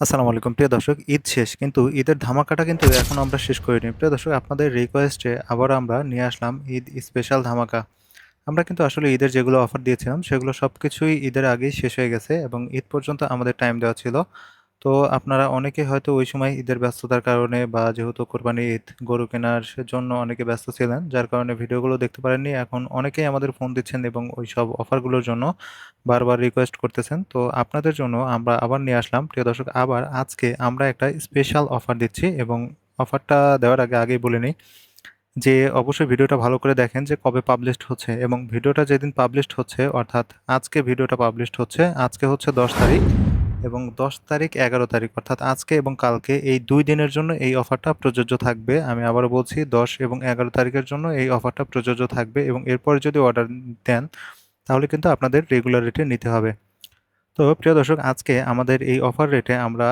আসসালামু আলাইকুম। প্রিয় দর্শক, ঈদ শেষ, কিন্তু ঈদের ধামাকাটা কিন্তু এখনও আমরা শেষ করিনি। প্রিয় দর্শক, আপনাদের রিকোয়েস্টে আবার আমরা নিয়ে আসলাম ঈদ স্পেশাল ধামাকা। আমরা কিন্তু আসলে ঈদের যেগুলো অফার দিয়েছিলাম, সেগুলো সব কিছুই ঈদের আগেই শেষ হয়ে গেছে এবং ঈদ পর্যন্ত আমাদের টাইম দেওয়া ছিল। তো আপনারা অনেকে হয়তো ওই সময় ঈদের ব্যস্ততার কারণে বা যেহেতু কোরবানি ঈদ, গরু কেনার জন্য অনেকে ব্যস্ত ছিলেন, যার কারণে ভিডিওগুলো দেখতে পারেননি। এখন অনেকেই আমাদের ফোন দিচ্ছেন এবং ওই সব অফারগুলোর জন্য বারবার রিকোয়েস্ট করতেছেন। তো আপনাদের জন্য আমরা আবার নিয়ে আসলাম। প্রিয় দর্শক, আবার আজকে আমরা একটা স্পেশাল অফার দিচ্ছি এবং অফারটা দেওয়ার আগে আগেই বলে নিই যে অবশ্যই ভিডিওটা ভালো করে দেখেন যে কবে পাবলিশড হচ্ছে এবং ভিডিওটা যেদিন পাবলিশড হচ্ছে, অর্থাৎ আজকে ভিডিওটা পাবলিশড হচ্ছে, আজকে হচ্ছে দশ তারিখ। এবং দশ তারিখ, এগারো তারিখ, অর্থাৎ আজকে এবং কালকে এই দুই দিনের জন্য এই অফারটা প্রযোজ্য থাকবে। আমি আবারও বলছি, দশ এবং এগারো তারিখের জন্য এই অফারটা প্রযোজ্য থাকবে এবং এরপরে যদি অর্ডার দেন, তাহলে কিন্তু আপনাদের রেগুলার রেটে নিতে হবে। তো প্রিয় দর্শক, আজকে আমাদের এই অফার রেটে আমরা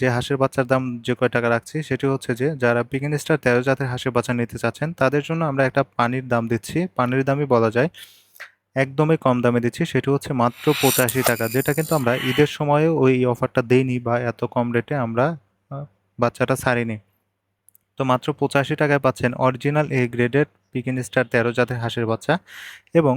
যে হাঁসের বাচ্চার দাম যে কয় টাকা রাখছি, সেটি হচ্ছে যে যারা পিকিং স্টার তেরো জাতের হাঁসের বাচ্চা নিতে চাচ্ছেন, তাদের জন্য আমরা একটা পানির দাম দিচ্ছি। পানির দামই বলা যায়। একদমই কম দামে দিচ্ছি, সেটি হচ্ছে মাত্র পঁচাশি টাকা, যেটা কিন্তু আমরা ঈদের সময়েও ওই অফারটা দেইনি বা এত কম রেটে আমরা বাচ্চাটা ছাড়িনি। তো মাত্র পঁচাশি টাকায় পাচ্ছেন original A graded Pekin star তেরো জাতের হাঁসের বাচ্চা এবং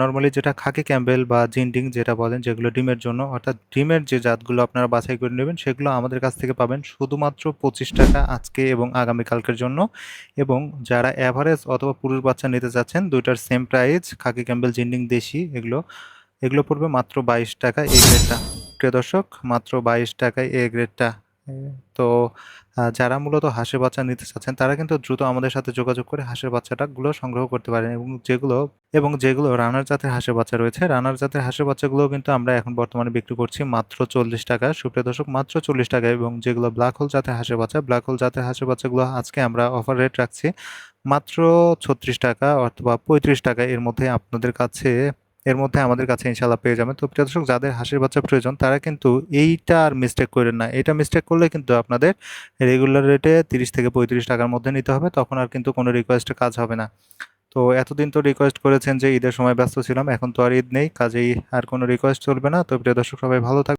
নর্মালি যেটা খাকি ক্যাম্বেল বা জিন্ডিং যেটা বলেন, যেগুলো ডিমের জন্য, অর্থাৎ ডিমের যে জাতগুলো আপনারা বাছাই করে নেবেন, সেগুলো আমাদের কাছ থেকে পাবেন শুধুমাত্র পঁচিশ টাকা আজকে এবং আগামীকালকের জন্য। এবং যারা অ্যাভারেজ অথবা পুরুষ বাচ্চা নিতে চাচ্ছেন, দুইটার same price khaki Campbell, Jinding, দেশি, এগুলো এগুলো পড়বে মাত্র বাইশ টাকা এই গ্রেডটা প্রিয় দর্শক, মাত্র বাইশ টাকায় এই গ্রেডটা তো যারা মূলত হাঁসের বাচ্চা নিতে চাচ্ছেন, তারা কিন্তু দ্রুত আমাদের সাথে যোগাযোগ করে হাঁসের বাচ্চাটাগুলো সংগ্রহ করতে পারেন এবং যেগুলো এবং যেগুলো রানার জাতের হাঁসের বাচ্চা রয়েছে রানার জাতের হাঁসের বাচ্চাগুলো কিন্তু আমরা এখন বর্তমানে বিক্রি করছি মাত্র চল্লিশ টাকা। সুপ্রিয় দর্শক, মাত্র চল্লিশ টাকা এবং যেগুলো ব্ল্যাক হোল জাতের হাঁসের বাচ্চা ব্ল্যাক হোল জাতের হাঁসের বাচ্চাগুলো আজকে আমরা অফার রেট রাখছি মাত্র ছত্রিশ টাকা অথবা পঁয়ত্রিশ টাকা এর মধ্যে আপনাদের কাছে এর মধ্যে আমাদের কাছে ইনশাল্লাহ পেয়ে যাবেন। তো প্রিয় দর্শক, যাদের হাসির বাচ্চা প্রয়োজন, তারা কিন্তু এইটা আর মিস্টেক করেন না। এটা মিস্টেক করলে কিন্তু আপনাদের রেগুলার রেটে তিরিশ থেকে পঁয়ত্রিশ টাকার মধ্যে নিতে হবে, তখন আর কিন্তু কোনো রিকোয়েস্টে কাজ হবে না। তো এতদিন তো রিকোয়েস্ট করেছেন যে ঈদের সময় ব্যস্ত ছিলাম, এখন তো আর ঈদ নেই, কাজেই আর কোনো রিকোয়েস্ট চলবে না। তো প্রিয় দর্শক, সবাই ভালো থাকবেন